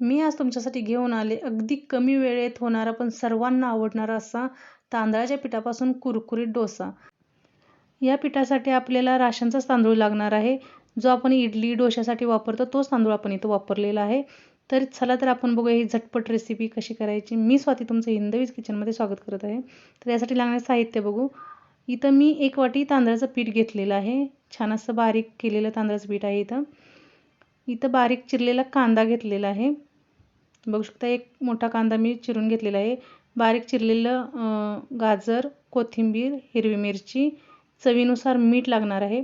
मी आज तुमच्यासाठी घेऊन आले अगदी कमी वेळेत होणारा पण सर्वांना आवडणारा असा तांदळाच्या पिठापासून कुरकुरीत डोसा. या पिठासाठी आपल्याला राशनचाच तांदूळ लागणार आहे. जो आपण इडली डोशासाठी वापरतो तोच तांदूळ आपण इथं वापरलेला आहे. तर चला तर आपण बघूया ही झटपट रेसिपी कशी करायची. मी स्वाती तुमचं हिंदवीज किचनमध्ये स्वागत करत आहे. तर यासाठी लागणारे साहित्य बघू. इथं मी एक वाटी तांदळाचं पीठ घेतलेलं आहे. छान असं बारीक केलेलं तांदळाचं पीठ आहे इथं. इथं बारीक चिरलेला कांदा घेतलेला आहे. बघू शकता एक मोठा कांदा मी चिरून घेतलेला आहे. बारीक चिरलेलं गाजर कोथिंबीर हिरवी मिरची चवीनुसार मीठ लागणार आहे.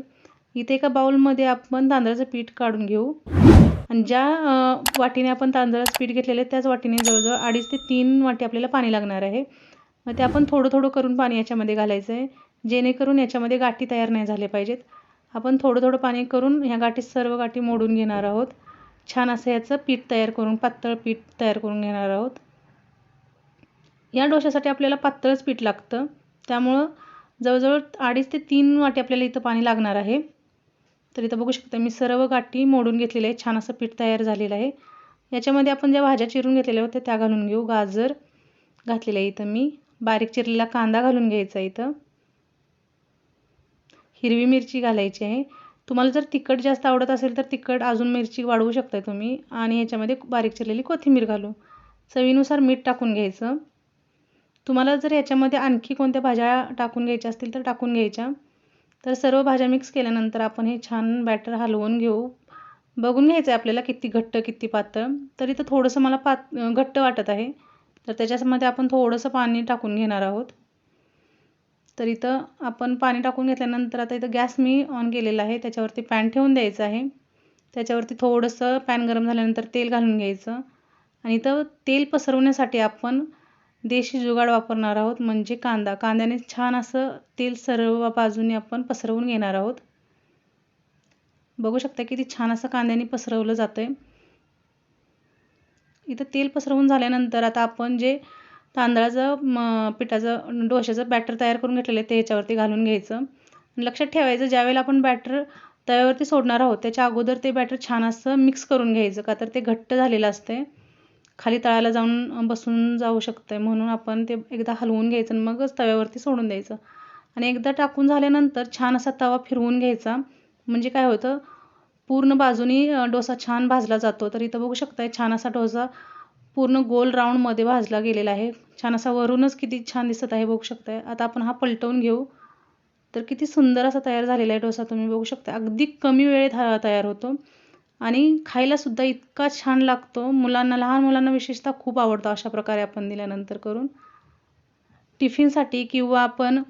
इथे एका बाउलमध्ये आपण तांदळाचं पीठ काढून घेऊ. आणि ज्या वाटीने आपण तांदळाचं पीठ घेतलेलं आहे त्याच वाटीने जवळजवळ अडीच ते तीन वाटी आपल्याला पाणी लागणार आहे. मग ते आपण थोडं थोडं करून पाणी याच्यामध्ये घालायचं आहे. जेणेकरून याच्यामध्ये गाठी तयार नाही झाले पाहिजेत. आपण थोडं थोडं पाणी करून ह्या गाठी सर्व गाठी मोडून घेणार आहोत. छान असं याचं पीठ तयार करून पातळ पीठ तयार करून घेणार आहोत. या डोशासाठी आपल्याला पातळच पीठ लागतं. त्यामुळं जवळजवळ अडीच ते तीन वाटी आपल्याला इथं पाणी लागणार आहे. तर इथं बघू शकता मी सर्व गाठी मोडून घेतलेले आहे छान असं पीठ तयार झालेलं आहे. याच्यामध्ये आपण ज्या भाज्या चिरून घेतलेल्या होत्या त्या घालून घेऊ. गाजर घातलेलं आहे इथं मी. बारीक चिरलेला कांदा घालून घ्यायचा इथं. हिरवी मिरची घालायची आहे. तुम्हाला जर तिखट जास्त आवडत असेल तर तिखट अजून मिरची वाढवू शकताय तुम्ही. आणि याच्यामध्ये बारीक चिरलेली कोथिंबीर घालू. चवीनुसार मीठ टाकून घ्यायचं. तुम्हाला जर याच्यामध्ये आणखी कोणत्या भाज्या टाकून घ्यायच्या असतील तर टाकून घ्यायच्या. तर सर्व भाज्या मिक्स केल्यानंतर आपण हे छान बॅटर हलवून घेऊ. बघून घ्यायचं आहे आपल्याला किती घट्ट किती पातळ. तर इथं थोडंसं मला पात घट्ट वाटत आहे. तर त्याच्यामध्ये आपण थोडंसं पाणी टाकून घेणार आहोत. तर इथं आपण पाणी टाकून घेतल्यानंतर आता इथं गॅस मी ऑन केलेला आहे. त्याच्यावरती पॅन ठेवून द्यायचं आहे. त्याच्यावरती थोडंसं पॅन गरम झाल्यानंतर तेल घालून घ्यायचं. आणि इथं तेल पसरवण्यासाठी आपण देशी जुगाड वापरणार आहोत म्हणजे कांदा. कांद्याने छान असं तेल सर्व बाजूने आपण पसरवून घेणार आहोत. बघू शकता किती छान असं कांद्याने पसरवलं जातं आहे इथं तेल पसरवून झाल्यानंतर आता आपण जे तांदळाचं मग पिठाचं डोशाचं बॅटर तयार करून घेतलेलं आहे. ते ह्याच्यावरती घालून घ्यायचं. लक्षात ठेवायचं ज्यावेळेला आपण बॅटर तव्यावरती सोडणार आहोत त्याच्या अगोदर ते बॅटर छान असं मिक्स करून घ्यायचं का तर ते घट्ट झालेलं असते. खाली तळाला जाऊन बसून जाऊ शकतं आहे म्हणून आपण ते एकदा हलवून घ्यायचं आणि मगच तव्यावरती सोडून द्यायचं. आणि एकदा टाकून झाल्यानंतर छान असा तवा फिरवून घ्यायचा. म्हणजे काय होतं? पूर्ण बाजूनी डोसा छान भाजला जातो. तर इथं बघू शकताय छान असा डोसा पूर्ण गोल राऊंडमध्ये भाजला गेलेला आहे. छान असा वरूनच किती छान दिसत आहे बघू शकताय. आता आपण हा पलटवून घेऊ. तर किती सुंदर असा तयार झालेला आहे डोसा तुम्ही बघू शकता अगदी कमी वेळेत हा तयार होतो. आणि खायलासुद्धा इतका छान लागतो. मुलांना लहान मुलांना विशेषतः खूप आवडतो अशा प्रकारे आपण दिल्यानंतर करून. टिफिनसाठी किंवा आपण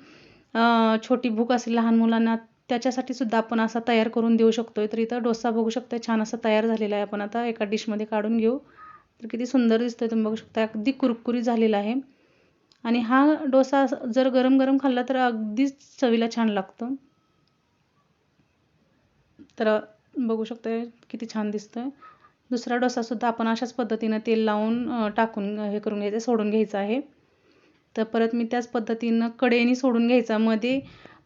छोटी भूक असेल लहान मुलांना त्याच्यासाठी सुद्धा आपण असा तयार करून देऊ शकतो तर इथं डोसा बघू शकतो छान असा तयार झालेला आहे. आपण आता एका डिशमध्ये काढून घेऊ. तर किती सुंदर दिसतोय तुम्ही बघू शकता. अगदी कुरकुरी झालेला आहे. आणि हा डोसा जर गरम गरम खाल्ला तर अगदीच चवीला छान लागतो. तर बघू शकतोय किती छान दिसतोय. दुसरा डोसासुद्धा आपण अशाच पद्धतीनं तेल लावून टाकून हे करून घ्यायचं सोडून घ्यायचं आहे. तर परत मी त्याच पद्धतीनं कडेने सोडून घ्यायचा. मध्ये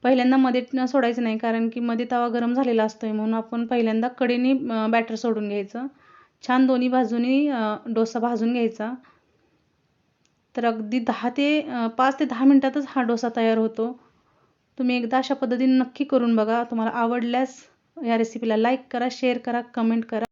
पहिल्यांदा मध्ये सोडायचं नाही कारण की मध्ये तवा गरम झालेला असतोय म्हणून आपण पहिल्यांदा कडेने बॅटर सोडून घ्यायचं. छान दोन्ही बाजूनी डोसा भाजून घ्यायचा. तर अगदी दहा ते पाच ते दहा मिनटातच हा डोसा तयार होतो. तुम्ही एकदा अशा पद्धतीने नक्की करून बघा. तुम्हाला आवडल्यास या रेसिपीला लाईक करा शेअर करा कमेंट करा.